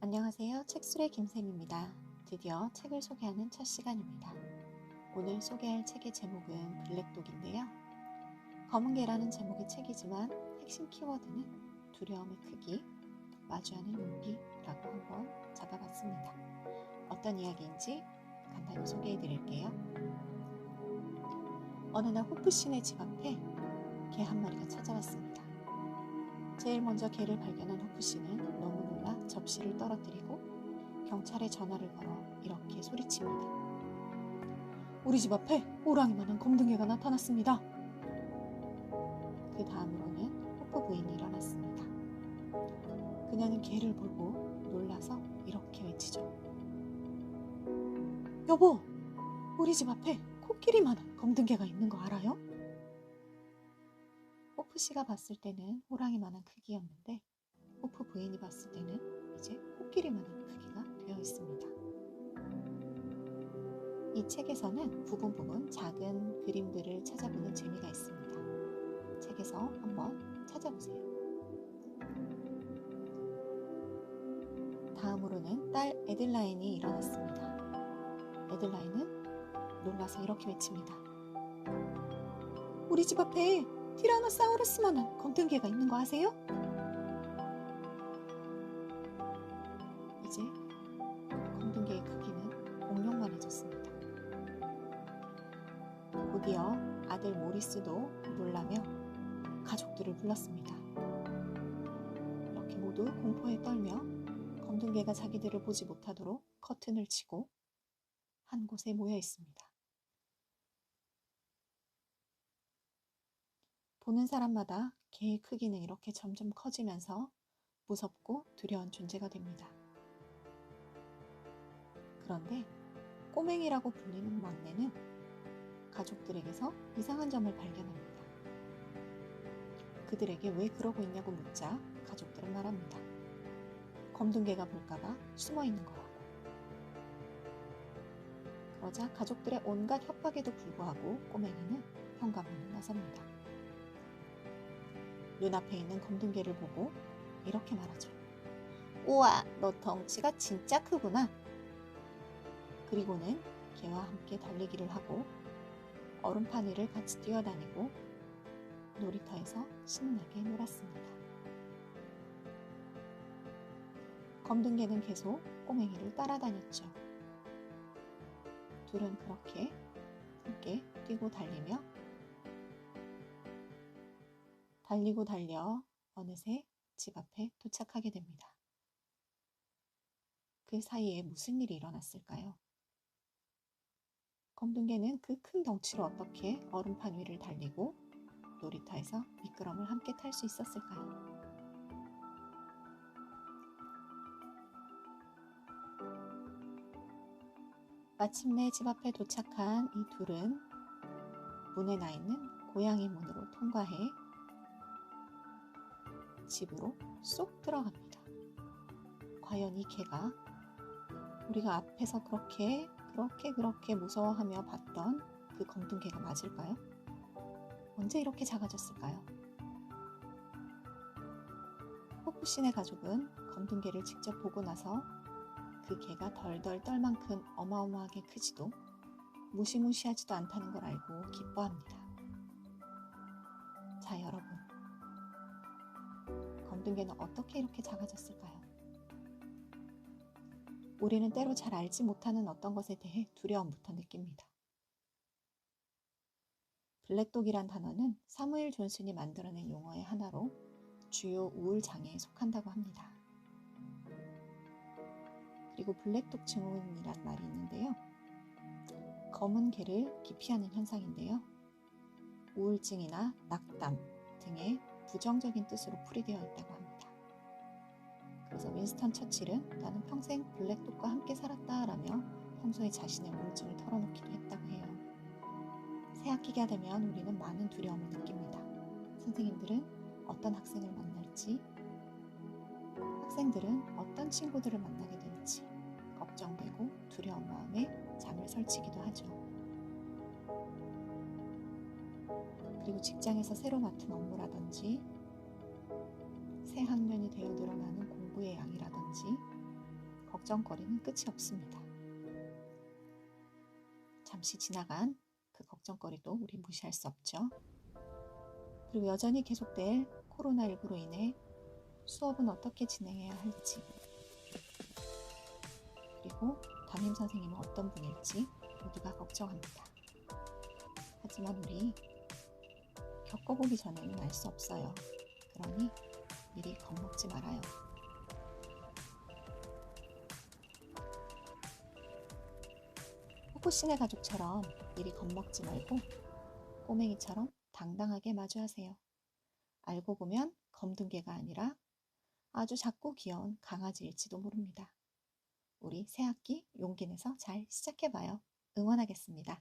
안녕하세요. 책술의 김쌤입니다. 드디어 책을 소개하는 첫 시간입니다. 오늘 소개할 책의 제목은 블랙독인데요. 검은 개라는 제목의 책이지만 핵심 키워드는 두려움의 크기, 마주하는 용기라고 한번 잡아봤습니다. 어떤 이야기인지 간단히 소개해 드릴게요. 어느 날 호프신의 집 앞에 개 한 마리가 찾아왔습니다. 제일 먼저 개를 발견한 호프 씨는 너무 놀라 접시를 떨어뜨리고 경찰에 전화를 걸어 이렇게 소리칩니다. 우리 집 앞에 호랑이만한 검둥개가 나타났습니다. 그 다음으로는 호프 부인이 일어났습니다. 그녀는 개를 보고 놀라서 이렇게 외치죠. 여보, 우리 집 앞에 코끼리만한 검둥개가 있는 거 알아요? 호프 씨가 봤을 때는 호랑이만한 크기였는데 호프 부인이 봤을 때는 이제 코끼리만한 크기가 되어 있습니다. 이 책에서는 부분 부분 작은 그림들을 찾아보는 재미가 있습니다. 책에서 한번 찾아보세요. 다음으로는 딸 에들라인이 일어났습니다. 에들라인은 놀라서 이렇게 외칩니다. 우리 집 앞에 티라노사우루스만한 검둥개가 있는 거 아세요? 아들 모리스도 놀라며 가족들을 불렀습니다. 이렇게 모두 공포에 떨며 검둥개가 자기들을 보지 못하도록 커튼을 치고 한 곳에 모여 있습니다. 보는 사람마다 개의 크기는 이렇게 점점 커지면서 무섭고 두려운 존재가 됩니다. 그런데 꼬맹이라고 불리는 막내는 가족들에게서 이상한 점을 발견합니다. 그들에게 왜 그러고 있냐고 묻자 가족들은 말합니다. 검둥개가 볼까봐 숨어 있는 거라고. 그러자 가족들의 온갖 협박에도 불구하고 꼬맹이는 현관문을 나섭니다. 눈앞에 있는 검둥개를 보고 이렇게 말하죠. 우와, 너 덩치가 진짜 크구나. 그리고는 개와 함께 달리기를 하고 얼음판 위를 같이 뛰어다니고 놀이터에서 신나게 놀았습니다. 검둥개는 계속 꼬맹이를 따라다녔죠. 둘은 그렇게 함께 뛰고 달리며 달리고 달려 어느새 집 앞에 도착하게 됩니다. 그 사이에 무슨 일이 일어났을까요? 검둥 개는 그 큰 덩치로 어떻게 얼음판 위를 달리고 놀이터에서 미끄럼을 함께 탈 수 있었을까요? 마침내 집 앞에 도착한 이 둘은 문에 나 있는 고양이 문으로 통과해 집으로 쏙 들어갑니다. 과연 이 개가 우리가 앞에서 그렇게 그렇게 그렇게 무서워하며 봤던 그 검둥개가 맞을까요? 언제 이렇게 작아졌을까요? 호프신의 가족은 검둥개를 직접 보고 나서 그 개가 덜덜 떨 만큼 어마어마하게 크지도 무시무시하지도 않다는 걸 알고 기뻐합니다. 자, 여러분. 검둥개는 어떻게 이렇게 작아졌을까요? 우리는 때로 잘 알지 못하는 어떤 것에 대해 두려움부터 느낍니다. 블랙독이란 단어는 사무엘 존슨이 만들어낸 용어의 하나로 주요 우울 장애에 속한다고 합니다. 그리고 블랙독 증후군이란 말이 있는데요. 검은 개를 기피하는 현상인데요. 우울증이나 낙담 등의 부정적인 뜻으로 풀이되어 있다고 합니다. 그래서 윈스턴 처칠은 나는 평생 블랙독과 함께 살았다라며 평소에 자신의 우울증을 털어놓기도 했다고 해요. 새 학기가 되면 우리는 많은 두려움을 느낍니다. 선생님들은 어떤 학생을 만날지, 학생들은 어떤 친구들을 만나게 될지 걱정되고 두려운 마음에 잠을 설치기도 하죠. 그리고 직장에서 새로 맡은 업무라든지 양이라든지 걱정거리는 끝이 없습니다. 잠시 지나간 그 걱정거리도 우리 무시할 수 없죠. 그리고 여전히 계속될 코로나19로 인해 수업은 어떻게 진행해야 할지, 그리고 담임 선생님은 어떤 분일지 모두가 걱정합니다. 하지만 우리 겪어보기 전에는 알 수 없어요. 그러니 미리 겁먹지 말아요. 호쿠신의 가족처럼 미리 겁먹지 말고 꼬맹이처럼 당당하게 마주하세요. 알고 보면 검둥개가 아니라 아주 작고 귀여운 강아지일지도 모릅니다. 우리 새학기 용기 내서 잘 시작해봐요. 응원하겠습니다.